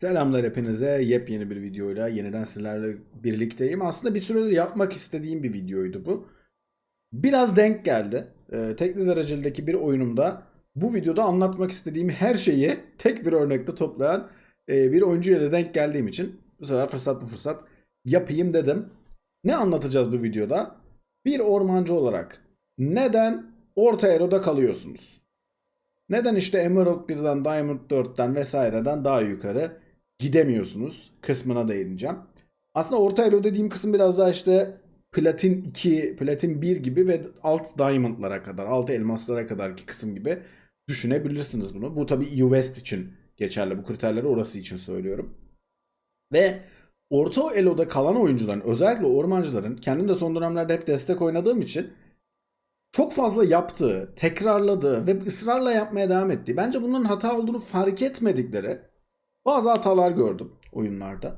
Selamlar hepinize. Yepyeni bir videoyla yeniden sizlerle birlikteyim. Aslında bir süredir yapmak istediğim bir videoydu bu. Biraz denk geldi. Ee, tekli derecedeki bir oyunumda bu videoda anlatmak istediğim her şeyi tek bir örnekte toplayan e, bir oyuncuyla da denk geldiğim için bu sefer fırsat bu fırsat yapayım dedim. Ne anlatacağız bu videoda? Bir ormancı olarak neden orta eroda kalıyorsunuz? Neden işte Emerald 1'den, Diamond 4'ten vesaireden daha yukarı gidemiyorsunuz kısmına değineceğim. Aslında orta elo dediğim kısım biraz daha işte Platin 2, Platin 1 gibi ve alt Diamond'lara kadar, alt elmaslara kadarki kısım gibi düşünebilirsiniz bunu. Bu tabii EU West için geçerli. Bu kriterleri orası için söylüyorum. Ve orta eloda kalan oyuncuların özellikle ormancıların kendim de son dönemlerde hep destek oynadığım için çok fazla yaptığı, tekrarladığı ve ısrarla yapmaya devam ettiği, bence bunların hata olduğunu fark etmedikleri bazı hatalar gördüm oyunlarda.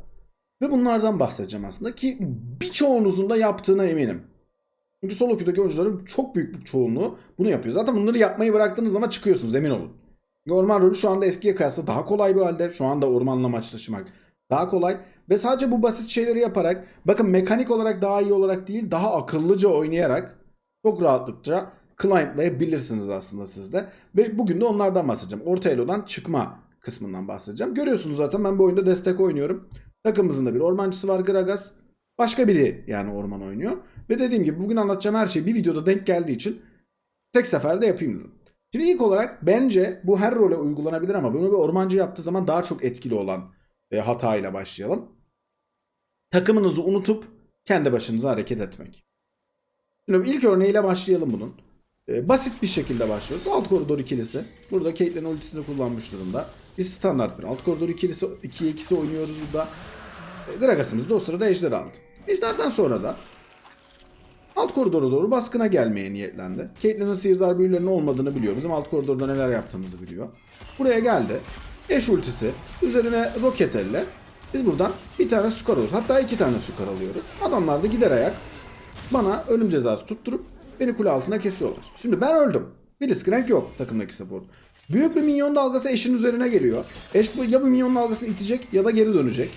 Ve bunlardan bahsedeceğim aslında ki birçoğunuzun da yaptığına eminim. Çünkü solo queue'daki oyuncuların çok büyük bir çoğunluğu bunu yapıyor. Zaten bunları yapmayı bıraktığınız zaman çıkıyorsunuz emin olun. Orman rolü şu anda eskiye kıyasla daha kolay bir halde. Şu anda ormanla maçlaşmak daha kolay. Ve sadece bu basit şeyleri yaparak bakın mekanik olarak daha iyi olarak değil daha akıllıca oynayarak çok rahatlıkça climblayabilirsiniz aslında siz de. Ve bugün de onlardan bahsedeceğim. Orta elodan çıkma kısmından bahsedeceğim. Görüyorsunuz zaten ben bu oyunda destek oynuyorum. Takımımızın da bir ormancısı var Gragas. Başka biri yani orman oynuyor. Ve dediğim gibi bugün anlatacağım her şey bir videoda denk geldiği için tek seferde yapayım dedim. Şimdi ilk olarak bence bu her role uygulanabilir ama bunu bir ormancı yaptığı zaman daha çok etkili olan e, hatayla başlayalım. Takımınızı unutup kendi başınıza hareket etmek. Şimdi ilk örneğiyle başlayalım bunun. Ee, basit bir şekilde başlıyoruz. Alt koridor ikilisi. Burada Caitlyn ultisini kullanmış durumda. Biz standart bir alt koridor ikilisi 2'ye 2'si oynuyoruz burada. Ee, Gragas'ımız da o sırada Ejder aldı. Ejder'den sonra da alt koridora doğru baskına gelmeye niyetlendi. Caitlyn'in sihirdar büyülerinin olmadığını biliyor. Bizim alt koridorda neler yaptığımızı biliyor. Buraya geldi. Eş ultisi. Üzerine roket elle. Biz buradan bir tane skor alıyoruz. Hatta iki tane skor alıyoruz. Adamlar da gider ayak bana ölüm cezası tutturup beni kule altına kesiyorlar. Şimdi ben öldüm. Blitzcrank yok takımdaki support. Büyük bir minyon dalgası eşin üzerine geliyor. Eş bu- ya bu minyon dalgasını itecek ya da geri dönecek.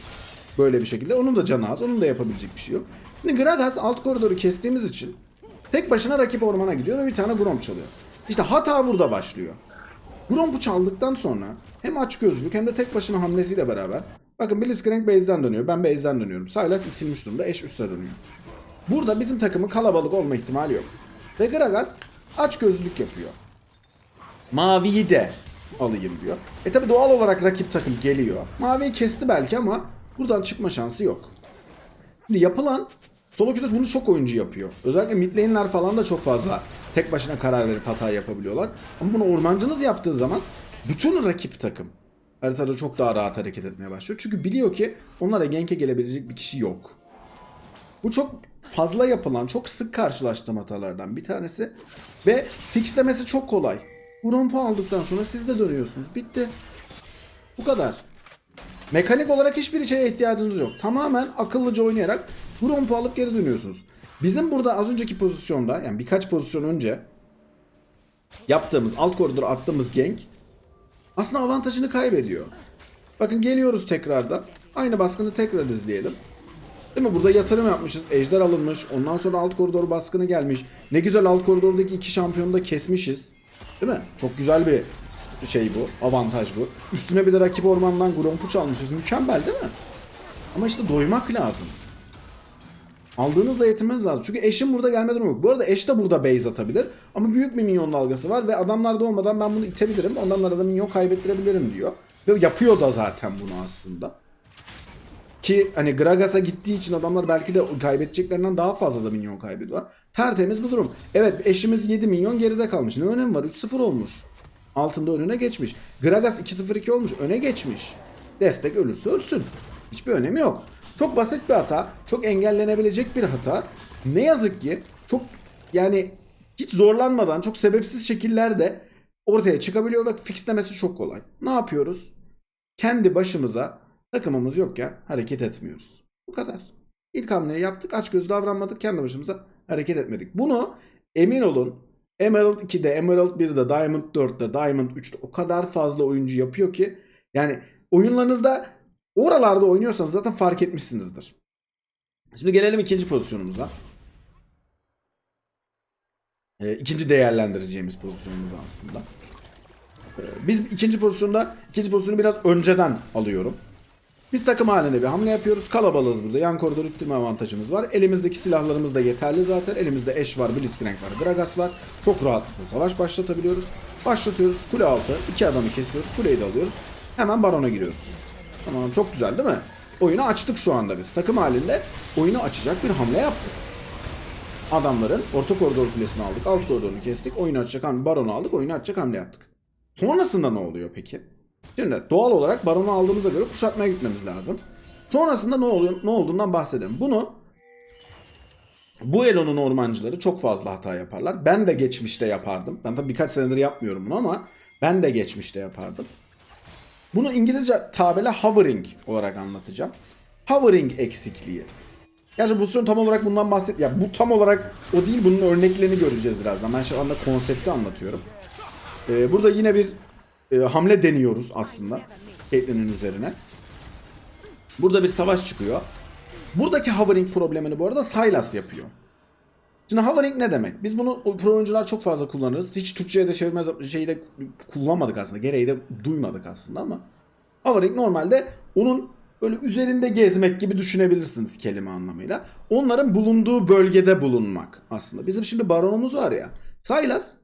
Böyle bir şekilde. Onun da canı az. Onun da yapabilecek bir şey yok. Şimdi Gragas alt koridoru kestiğimiz için tek başına rakip ormana gidiyor ve bir tane Gromp çalıyor. İşte hata burada başlıyor. Gromp'u çaldıktan sonra hem aç gözlük hem de tek başına hamlesiyle beraber bakın Blitzcrank base'den dönüyor. Ben base'den dönüyorum. Sylas itilmiş durumda. Eş üste dönüyor. Burada bizim takımın kalabalık olma ihtimali yok. Ve Gragas aç gözlük yapıyor. Maviyi de alayım diyor. E tabi doğal olarak rakip takım geliyor. Maviyi kesti belki ama buradan çıkma şansı yok. Şimdi yapılan Solo queue'da bunu çok oyuncu yapıyor. Özellikle mid lane'ler falan da çok fazla tek başına karar verip hata yapabiliyorlar. Ama bunu ormancınız yaptığı zaman bütün rakip takım haritada çok daha rahat hareket etmeye başlıyor. Çünkü biliyor ki onlara gank'e gelebilecek bir kişi yok. Bu çok fazla yapılan, çok sık karşılaştığım hatalardan bir tanesi. Ve fixlemesi çok kolay. Bu rompu aldıktan sonra siz de dönüyorsunuz. Bitti. Bu kadar. Mekanik olarak hiçbir şeye ihtiyacınız yok. Tamamen akıllıca oynayarak bu rompu alıp geri dönüyorsunuz. Bizim burada az önceki pozisyonda yani birkaç pozisyon önce yaptığımız alt koridora attığımız gank aslında avantajını kaybediyor. Bakın geliyoruz tekrardan. Aynı baskını tekrar izleyelim. Değil mi? Burada yatırım yapmışız. Ejder alınmış. Ondan sonra alt koridor baskını gelmiş. Ne güzel alt koridordaki iki şampiyonu da kesmişiz. Değil mi? Çok güzel bir şey bu. Avantaj bu. Üstüne bir de rakip ormandan Gromp'u çalmışız. Mükemmel değil mi? Ama işte doymak lazım. Aldığınızla yetinmeniz lazım. Çünkü eşin burada gelme durumu yok. Bu arada eş de burada base atabilir. Ama büyük bir minyon dalgası var ve adamlar da olmadan ben bunu itebilirim. Ondan da minyon kaybettirebilirim diyor. Ve yapıyor da zaten bunu aslında. Ki hani Gragas'a gittiği için adamlar belki de kaybedeceklerinden daha fazla da minyon kaybediyorlar. Tertemiz bir durum. Evet eşimiz 7 milyon geride kalmış. Ne önemi var? 3-0 olmuş. Altında önüne geçmiş. Gragas 2-0-2 olmuş. Öne geçmiş. Destek ölürse ölsün. Hiçbir önemi yok. Çok basit bir hata. Çok engellenebilecek bir hata. Ne yazık ki çok yani hiç zorlanmadan çok sebepsiz şekillerde ortaya çıkabiliyor ve fixlemesi çok kolay. Ne yapıyoruz? Kendi başımıza takımımız yokken hareket etmiyoruz. Bu kadar. İlk hamleyi yaptık. Aç göz davranmadık. Kendi başımıza hareket etmedik. Bunu emin olun Emerald 2'de, Emerald 1'de, Diamond 4'te, Diamond 3'te o kadar fazla oyuncu yapıyor ki yani oyunlarınızda Oralarda oynuyorsanız zaten fark etmişsinizdir. Şimdi gelelim ikinci pozisyonumuza. Ee, ikinci değerlendireceğimiz pozisyonumuz aslında. Ee, biz ikinci pozisyonda ikinci pozisyonu biraz önceden alıyorum. Biz takım halinde bir hamle yapıyoruz. Kalabalığız burada. Yan koridor ittirme avantajımız var. Elimizdeki silahlarımız da yeterli zaten. Elimizde Eş var, Blitzcrank var, Gragas var. Çok rahatlıkla savaş başlatabiliyoruz. Başlatıyoruz. Kule altı. iki adamı kesiyoruz. Kuleyi de alıyoruz. Hemen Baron'a giriyoruz. Tamam çok güzel değil mi? Oyunu açtık şu anda biz. Takım halinde oyunu açacak bir hamle yaptık. Adamların orta koridor kulesini aldık. Alt koridorunu kestik. Oyunu açacak hamle. Baron'u aldık. Oyunu açacak hamle yaptık. Sonrasında ne oluyor peki? Şimdi doğal olarak baronu aldığımıza göre kuşatmaya gitmemiz lazım. Sonrasında ne oluyor ne olduğundan bahsedelim. Bunu bu Elo'nun ormancıları çok fazla hata yaparlar. Ben de geçmişte yapardım. Ben tabii birkaç senedir yapmıyorum bunu ama ben de geçmişte yapardım. Bunu İngilizce tabela hovering olarak anlatacağım. Hovering eksikliği. Gerçi bu sorun tam olarak bundan bahset. Ya bu tam olarak o değil. Bunun örneklerini göreceğiz birazdan. Ben şu anda konsepti anlatıyorum. Ee, burada yine bir e, hamle deniyoruz aslında. Caitlyn'in üzerine. Burada bir savaş çıkıyor. Buradaki hovering problemini bu arada Sylas yapıyor. Şimdi hovering ne demek? Biz bunu pro oyuncular çok fazla kullanırız. Hiç Türkçe'ye de çevirmez şeyi de kullanmadık aslında. Gereği de duymadık aslında ama. Hovering normalde onun böyle üzerinde gezmek gibi düşünebilirsiniz kelime anlamıyla. Onların bulunduğu bölgede bulunmak aslında. Bizim şimdi baronumuz var ya. Sylas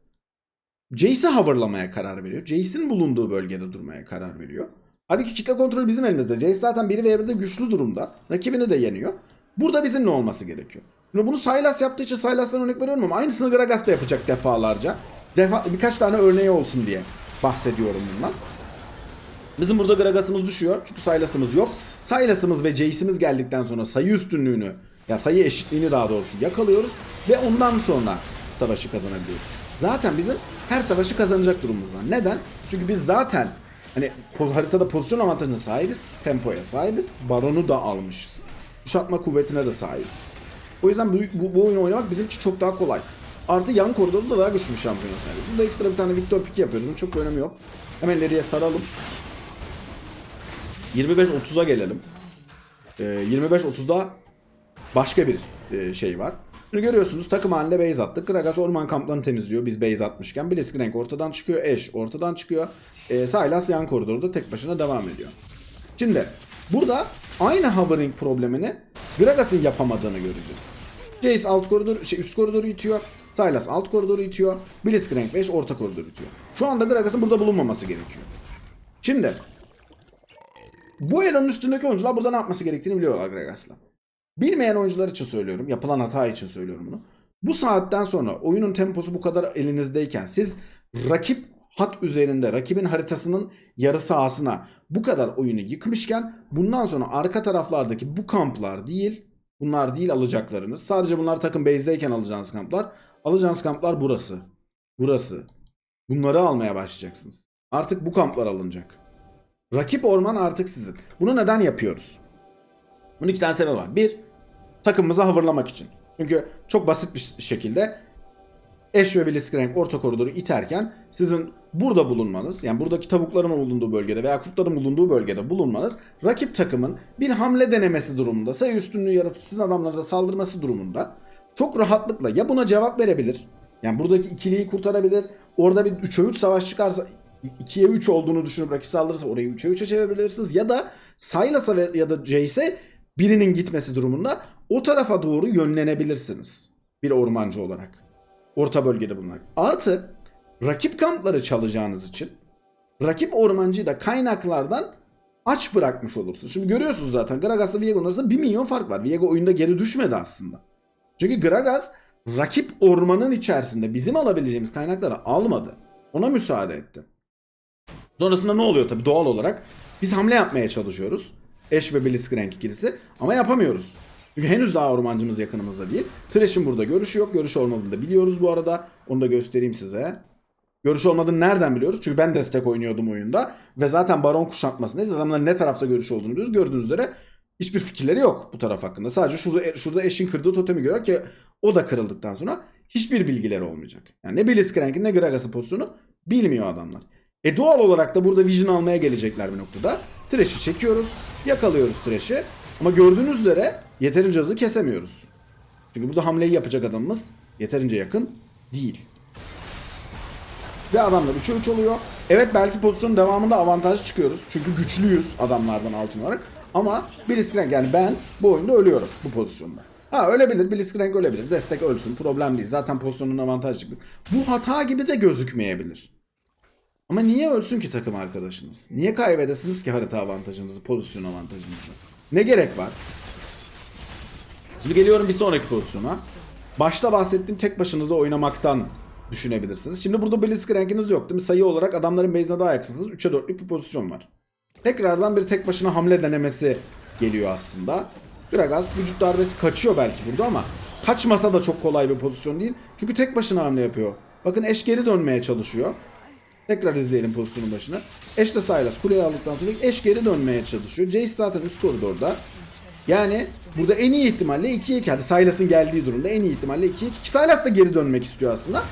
Jace'i hoverlamaya karar veriyor. Jace'in bulunduğu bölgede durmaya karar veriyor. Halbuki kitle kontrolü bizim elimizde. Jace zaten 1 ve 1'de güçlü durumda. Rakibini de yeniyor. Burada bizimle olması gerekiyor. Şimdi bunu Sylas yaptığı için Sylas'tan örnek veriyorum ama aynısını Gragas da yapacak defalarca. Defa, birkaç tane örneği olsun diye bahsediyorum bundan. Bizim burada Gragas'ımız düşüyor. Çünkü Sylas'ımız yok. Sylas'ımız ve Jace'imiz geldikten sonra sayı üstünlüğünü ya sayı eşitliğini daha doğrusu yakalıyoruz. Ve ondan sonra savaşı kazanabiliyoruz. Zaten bizim her savaşı kazanacak durumumuz var. Neden? Çünkü biz zaten hani haritada pozisyon avantajına sahibiz. Tempoya sahibiz. Baronu da almışız. Kuşatma kuvvetine de sahibiz. O yüzden bu, bu, bu oyunu oynamak bizim için çok daha kolay. Artı yan koridorda da daha güçlü bir şampiyon sahibiz. Burada ekstra bir tane Victor Pick yapıyoruz. Çok bir önemi yok. Hemen ileriye saralım. 25-30'a gelelim. Ee, 25-30'da başka bir e, şey var. Şimdi görüyorsunuz takım halinde base attık. Gragas orman kamplarını temizliyor biz base atmışken. Blitzcrank ortadan çıkıyor. Ashe ortadan çıkıyor. E, Sylas yan koridorda tek başına devam ediyor. Şimdi burada aynı hovering problemini Gragas'ın yapamadığını göreceğiz. Jace alt koridor, şey üst koridoru itiyor. Sylas alt koridoru itiyor. Blitzcrank 5 orta koridoru itiyor. Şu anda Gragas'ın burada bulunmaması gerekiyor. Şimdi bu Elo'nun üstündeki oyuncular burada ne yapması gerektiğini biliyorlar Gragas'la. Bilmeyen oyuncular için söylüyorum. Yapılan hata için söylüyorum bunu. Bu saatten sonra oyunun temposu bu kadar elinizdeyken siz rakip hat üzerinde rakibin haritasının yarı sahasına bu kadar oyunu yıkmışken bundan sonra arka taraflardaki bu kamplar değil bunlar değil alacaklarınız. Sadece bunlar takım base'deyken alacağınız kamplar. Alacağınız kamplar burası. Burası. Bunları almaya başlayacaksınız. Artık bu kamplar alınacak. Rakip orman artık sizin. Bunu neden yapıyoruz? Bunun iki tane sebebi var. Bir, takımımızı havırlamak için. Çünkü çok basit bir şekilde Eş ve Blitzcrank orta koridoru iterken sizin burada bulunmanız, yani buradaki tavukların bulunduğu bölgede veya kurtların bulunduğu bölgede bulunmanız rakip takımın bir hamle denemesi durumunda, sayı üstünlüğü yaratıp sizin adamlarınıza saldırması durumunda çok rahatlıkla ya buna cevap verebilir, yani buradaki ikiliyi kurtarabilir, orada bir 3'e 3 savaş çıkarsa 2'ye 3 olduğunu düşünüp rakip saldırırsa orayı 3'e 3'e çevirebilirsiniz ya da Sylas'a ya da Jace'e birinin gitmesi durumunda o tarafa doğru yönlenebilirsiniz bir ormancı olarak. Orta bölgede bunlar. Artı rakip kampları çalacağınız için rakip ormancıyı da kaynaklardan aç bırakmış olursunuz. Şimdi görüyorsunuz zaten Gragas'la Viego'nun arasında 1 milyon fark var. Viego oyunda geri düşmedi aslında. Çünkü Gragas rakip ormanın içerisinde bizim alabileceğimiz kaynakları almadı. Ona müsaade etti. Sonrasında ne oluyor tabii doğal olarak? Biz hamle yapmaya çalışıyoruz. Ashe ve Blitzcrank ikilisi ama yapamıyoruz. Çünkü henüz daha ormancımız yakınımızda değil. Thresh'in burada görüşü yok. Görüş olmadığını da biliyoruz bu arada. Onu da göstereyim size. Görüş olmadığını nereden biliyoruz? Çünkü ben destek oynuyordum oyunda. Ve zaten baron kuşatmasındayız. Adamların ne tarafta görüş olduğunu biliyoruz. Gördüğünüz üzere hiçbir fikirleri yok bu taraf hakkında. Sadece şurada, şurada eşin kırdığı totemi görüyor ki o da kırıldıktan sonra hiçbir bilgileri olmayacak. Yani ne Blitzcrank'in ne Gragas'ın pozisyonu bilmiyor adamlar. E doğal olarak da burada Vision almaya gelecekler bir noktada. Thresh'i çekiyoruz. Yakalıyoruz Thresh'i. Ama gördüğünüz üzere yeterince hızlı kesemiyoruz. Çünkü burada hamleyi yapacak adamımız yeterince yakın değil. Ve adamlar 3'e 3 oluyor. Evet belki pozisyonun devamında avantaj çıkıyoruz. Çünkü güçlüyüz adamlardan altın olarak. Ama Blitzcrank yani ben bu oyunda ölüyorum bu pozisyonda. Ha ölebilir Blitzcrank ölebilir. Destek ölsün problem değil. Zaten pozisyonun avantaj çıktı. Bu hata gibi de gözükmeyebilir. Ama niye ölsün ki takım arkadaşınız? Niye kaybedesiniz ki harita avantajınızı, pozisyon avantajınızı? Ne gerek var? Şimdi geliyorum bir sonraki pozisyona. Başta bahsettiğim tek başınıza oynamaktan düşünebilirsiniz. Şimdi burada Blitzcrank'iniz yok değil mi? Sayı olarak adamların base'ine daha yakınsınız. 3'e 4'lük bir pozisyon var. Tekrardan bir tek başına hamle denemesi geliyor aslında. Gragas vücut darbesi kaçıyor belki burada ama kaçmasa da çok kolay bir pozisyon değil. Çünkü tek başına hamle yapıyor. Bakın eş geri dönmeye çalışıyor. Tekrar izleyelim pozisyonun başına. Eş de Sylas kuleyi aldıktan sonra eş geri dönmeye çalışıyor. Jace zaten üst koridorda. Yani burada en iyi ihtimalle 2'ye 2. Hadi Sylas'ın geldiği durumda en iyi ihtimalle 2'ye 2. Sylas da geri dönmek istiyor aslında.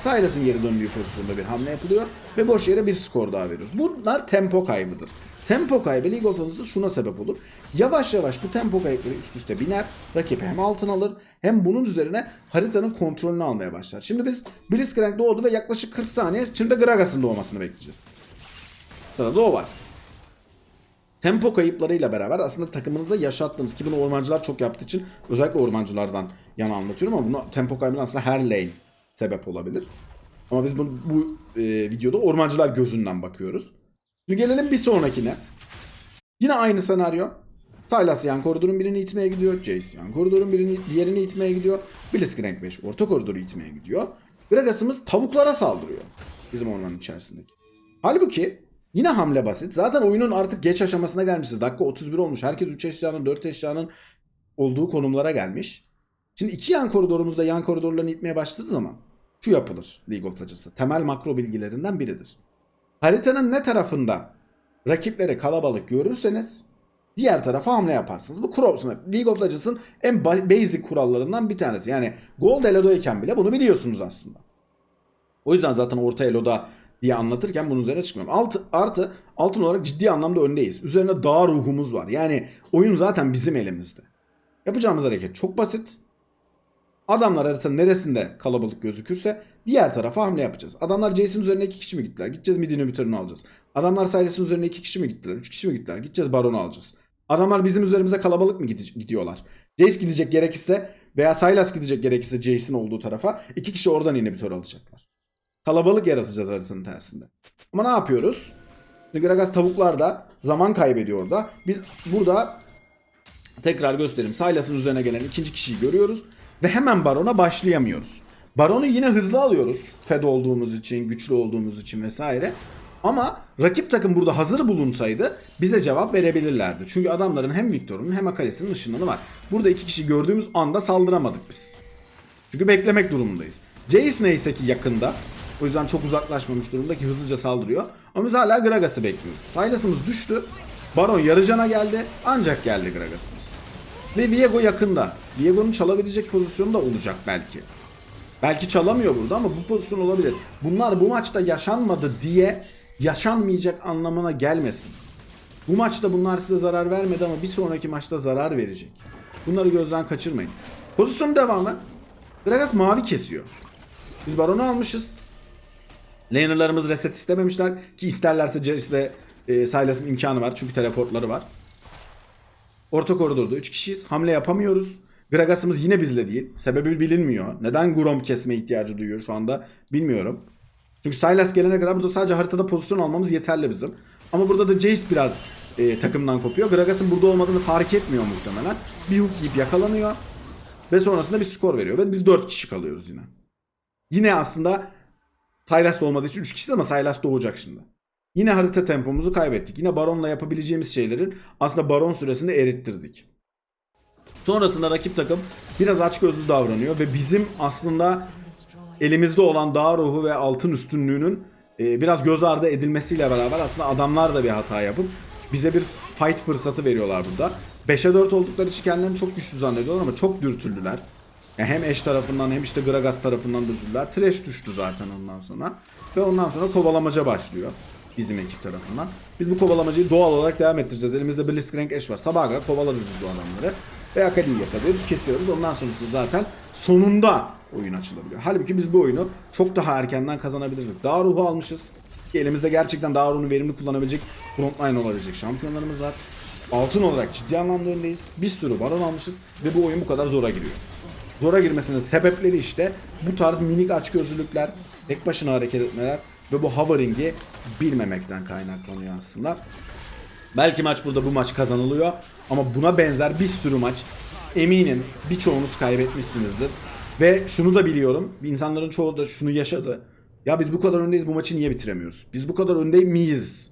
Sylas'ın geri döndüğü pozisyonda bir hamle yapılıyor. Ve boş yere bir skor daha veriyoruz. Bunlar tempo kaybıdır. Tempo kaybı of Legends'da şuna sebep olur. Yavaş yavaş bu tempo kayıpları üst üste biner. Rakip hem altın alır hem bunun üzerine haritanın kontrolünü almaya başlar. Şimdi biz Blitzcrank doğdu ve yaklaşık 40 saniye şimdi Gragas'ın doğmasını bekleyeceğiz. Sırada o var. Tempo kayıplarıyla beraber aslında takımınızda yaşattığınız ki bunu ormancılar çok yaptığı için özellikle ormancılardan yana anlatıyorum ama bunu tempo kaybına aslında her lane sebep olabilir. Ama biz bu, bu e, videoda ormancılar gözünden bakıyoruz. Şimdi gelelim bir sonrakine. Yine aynı senaryo. Sylas yan koridorun birini itmeye gidiyor. Jace yan koridorun birini diğerini itmeye gidiyor. Blitzcrank 5 orta koridoru itmeye gidiyor. Gragas'ımız tavuklara saldırıyor. Bizim ormanın içerisindeki. Halbuki yine hamle basit. Zaten oyunun artık geç aşamasına gelmişiz. Dakika 31 olmuş. Herkes 3 eşyanın 4 eşyanın olduğu konumlara gelmiş. Şimdi iki yan koridorumuzda yan koridorlarını itmeye başladığı zaman şu yapılır League of Legends'ta. Temel makro bilgilerinden biridir. Haritanın ne tarafında rakipleri kalabalık görürseniz diğer tarafa hamle yaparsınız. Bu kural League of Legends'ın en ba- basic kurallarından bir tanesi. Yani Gold Elo'dayken bile bunu biliyorsunuz aslında. O yüzden zaten orta Elo'da diye anlatırken bunun üzerine çıkmıyorum. Alt, artı altın olarak ciddi anlamda öndeyiz. Üzerine dağ ruhumuz var. Yani oyun zaten bizim elimizde. Yapacağımız hareket çok basit. Adamlar haritanın neresinde kalabalık gözükürse diğer tarafa hamle yapacağız. Adamlar Jason üzerine iki kişi mi gittiler? Gideceğiz midini bitörünü alacağız. Adamlar Silas'ın üzerine iki kişi mi gittiler? Üç kişi mi gittiler? Gideceğiz Baron'u alacağız. Adamlar bizim üzerimize kalabalık mı gidiyorlar? Jace gidecek gerekirse veya Sylas gidecek gerekirse Jace'in olduğu tarafa iki kişi oradan inhibitör alacaklar. Kalabalık yaratacağız haritanın tersinde. Ama ne yapıyoruz? Gragas tavuklar da zaman kaybediyor orada. Biz burada tekrar göstereyim. Sylas'ın üzerine gelen ikinci kişiyi görüyoruz. Ve hemen Baron'a başlayamıyoruz. Baron'u yine hızlı alıyoruz. Fed olduğumuz için, güçlü olduğumuz için vesaire. Ama rakip takım burada hazır bulunsaydı bize cevap verebilirlerdi. Çünkü adamların hem Victor'un hem Akali'sinin ışınlanı var. Burada iki kişi gördüğümüz anda saldıramadık biz. Çünkü beklemek durumundayız. Jace neyse ki yakında. O yüzden çok uzaklaşmamış durumda ki hızlıca saldırıyor. Ama biz hala Gragas'ı bekliyoruz. Sylas'ımız düştü. Baron yarıcana geldi. Ancak geldi Gragas'ımız. Ve Viego yakında. Viego'nun çalabilecek pozisyonu da olacak belki. Belki çalamıyor burada ama bu pozisyon olabilir. Bunlar bu maçta yaşanmadı diye yaşanmayacak anlamına gelmesin. Bu maçta bunlar size zarar vermedi ama bir sonraki maçta zarar verecek. Bunları gözden kaçırmayın. Pozisyon devamı. Gragas mavi kesiyor. Biz Baron'u almışız. Laner'larımız reset istememişler ki isterlerse ve e, imkanı var çünkü teleportları var. Orta koridorda 3 kişiyiz. Hamle yapamıyoruz. Gragas'ımız yine bizle değil. Sebebi bilinmiyor. Neden Grom kesme ihtiyacı duyuyor şu anda bilmiyorum. Çünkü Sylas gelene kadar burada sadece haritada pozisyon almamız yeterli bizim. Ama burada da Jace biraz e, takımdan kopuyor. Gragas'ın burada olmadığını fark etmiyor muhtemelen. Bir hook yiyip yakalanıyor. Ve sonrasında bir skor veriyor. Ve biz 4 kişi kalıyoruz yine. Yine aslında Sylas da olmadığı için 3 kişiyiz ama Sylas doğacak şimdi. Yine harita tempomuzu kaybettik. Yine Baron'la yapabileceğimiz şeyleri aslında Baron süresinde erittirdik. Sonrasında rakip takım biraz açgözlü davranıyor ve bizim aslında elimizde olan dağ ruhu ve altın üstünlüğünün e, biraz göz ardı edilmesiyle beraber aslında adamlar da bir hata yapıp bize bir fight fırsatı veriyorlar burada. 5'e 4 oldukları için kendilerini çok güçlü zannediyorlar ama çok dürtüldüler. Yani hem eş tarafından hem işte Gragas tarafından dürtüldüler. Trash düştü zaten ondan sonra. Ve ondan sonra kovalamaca başlıyor. bizim ekip tarafından. Biz bu kovalamacıyı doğal olarak devam ettireceğiz. Elimizde Blitzcrank Ash var. Sabaha kadar kovalarız biz bu adamları. Ve Akali'yi yakalıyoruz, kesiyoruz. Ondan sonrasında zaten sonunda oyun açılabiliyor. Halbuki biz bu oyunu çok daha erkenden kazanabilirdik. Daha ruhu almışız. Ki elimizde gerçekten daha ruhunu verimli kullanabilecek frontline olabilecek şampiyonlarımız var. Altın olarak ciddi anlamda öndeyiz. Bir sürü baron almışız ve bu oyun bu kadar zora giriyor. Zora girmesinin sebepleri işte bu tarz minik açgözlülükler, tek başına hareket etmeler ve bu hovering'i bilmemekten kaynaklanıyor aslında. Belki maç burada bu maç kazanılıyor ama buna benzer bir sürü maç eminim birçoğunuz kaybetmişsinizdir. Ve şunu da biliyorum. insanların çoğu da şunu yaşadı. Ya biz bu kadar öndeyiz bu maçı niye bitiremiyoruz? Biz bu kadar önde miyiz?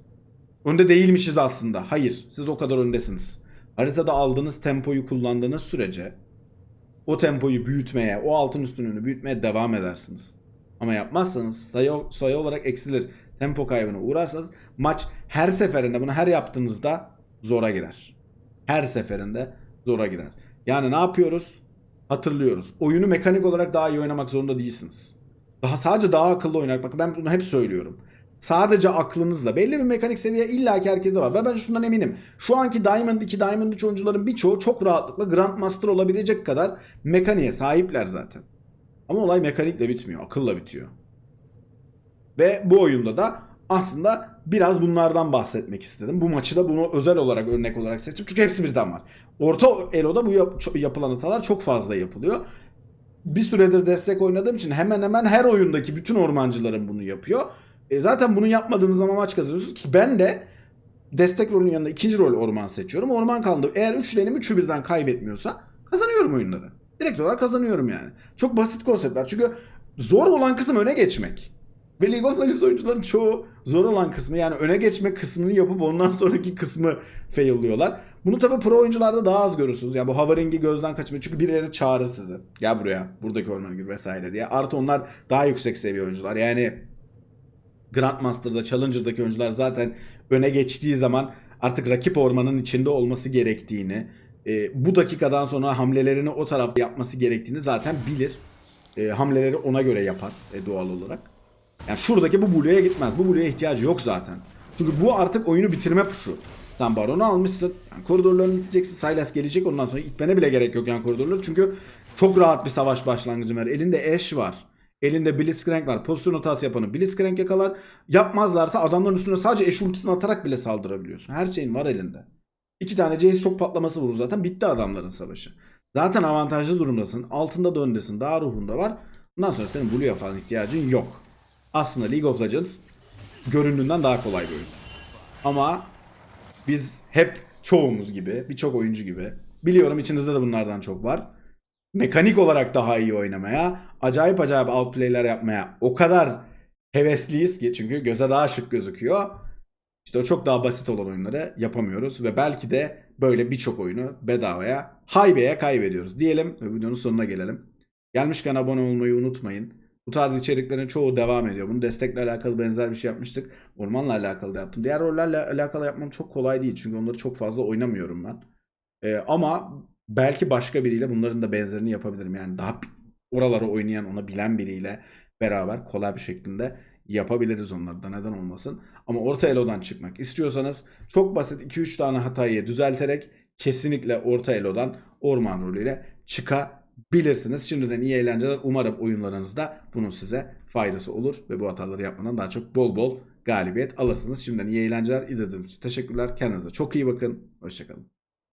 Önde değilmişiz aslında. Hayır, siz o kadar öndesiniz. Haritada aldığınız tempoyu kullandığınız sürece o tempoyu büyütmeye, o altın üstünlüğünü büyütmeye devam edersiniz. Ama yapmazsanız sayı, sayı olarak eksilir. Tempo kaybına uğrarsanız maç her seferinde bunu her yaptığınızda zora girer. Her seferinde zora girer. Yani ne yapıyoruz? Hatırlıyoruz. Oyunu mekanik olarak daha iyi oynamak zorunda değilsiniz. Daha sadece daha akıllı oynamak. Bakın ben bunu hep söylüyorum. Sadece aklınızla belli bir mekanik seviye illaki herkese var. Ve ben şundan eminim. Şu anki Diamond 2, Diamond 3 oyuncuların birçoğu çok rahatlıkla Grandmaster olabilecek kadar mekaniğe sahipler zaten. Ama olay mekanikle bitmiyor. Akılla bitiyor. Ve bu oyunda da aslında biraz bunlardan bahsetmek istedim. Bu maçı da bunu özel olarak örnek olarak seçtim. Çünkü hepsi birden var. Orta Elo'da bu yap- yapılan hatalar çok fazla yapılıyor. Bir süredir destek oynadığım için hemen hemen her oyundaki bütün ormancılarım bunu yapıyor. E zaten bunu yapmadığınız zaman maç kazanıyorsunuz ki ben de destek rolünün yanında ikinci rol orman seçiyorum. Orman kaldı. Eğer üçlenim üçü birden kaybetmiyorsa kazanıyorum oyunları. Direkt olarak kazanıyorum yani. Çok basit konseptler. Çünkü zor olan kısım öne geçmek. Ve League of Legends oyuncuların çoğu zor olan kısmı yani öne geçme kısmını yapıp ondan sonraki kısmı failliyorlar. Bunu tabii pro oyuncularda daha az görürsünüz. Ya bu hovering'i gözden kaçırmayın. Çünkü birileri çağırır sizi. Gel buraya. Buradaki ormana gir vesaire diye. Artı onlar daha yüksek seviye oyuncular. Yani Grandmaster'da, Challenger'daki oyuncular zaten öne geçtiği zaman artık rakip ormanın içinde olması gerektiğini, e, bu dakikadan sonra hamlelerini o tarafta yapması gerektiğini zaten bilir. E, hamleleri ona göre yapar e, doğal olarak. Yani şuradaki bu Blue'ya gitmez. Bu Blue'ya ihtiyacı yok zaten. Çünkü bu artık oyunu bitirme puşu. Sen Baron'u almışsın. Yani koridorlarını iteceksin. Sylas gelecek ondan sonra itmene bile gerek yok yani koridorları. Çünkü çok rahat bir savaş başlangıcı var. Elinde Ashe var. Elinde Blitzcrank var. Pozisyon hatası yapanı Blitzcrank yakalar. Yapmazlarsa adamların üstüne sadece Ashe ultisini atarak bile saldırabiliyorsun. Her şeyin var elinde. İki tane Jace çok patlaması vurur zaten. Bitti adamların savaşı. Zaten avantajlı durumdasın. Altında da öndesin. Daha ruhunda var. Bundan sonra senin Blue'ya falan ihtiyacın yok. Aslında League of Legends göründüğünden daha kolay bir oyun. Ama biz hep çoğumuz gibi, birçok oyuncu gibi biliyorum içinizde de bunlardan çok var. Mekanik olarak daha iyi oynamaya, acayip acayip outplay'ler yapmaya o kadar hevesliyiz ki çünkü göze daha şık gözüküyor. İşte o çok daha basit olan oyunları yapamıyoruz ve belki de böyle birçok oyunu bedavaya, haybeye kaybediyoruz. Diyelim ve videonun sonuna gelelim. Gelmişken abone olmayı unutmayın. Bu tarz içeriklerin çoğu devam ediyor. Bunu destekle alakalı benzer bir şey yapmıştık. Ormanla alakalı da yaptım. Diğer rollerle alakalı yapmam çok kolay değil. Çünkü onları çok fazla oynamıyorum ben. Ee, ama belki başka biriyle bunların da benzerini yapabilirim. Yani daha oraları oynayan, ona bilen biriyle beraber kolay bir şekilde yapabiliriz onları da neden olmasın. Ama orta elodan çıkmak istiyorsanız çok basit 2-3 tane hatayı düzelterek kesinlikle orta elodan orman rolüyle çıkabilirsiniz. Şimdiden iyi eğlenceler. Umarım oyunlarınızda bunun size faydası olur ve bu hataları yapmadan daha çok bol bol galibiyet alırsınız. Şimdiden iyi eğlenceler. İzlediğiniz için teşekkürler. Kendinize çok iyi bakın. Hoşçakalın.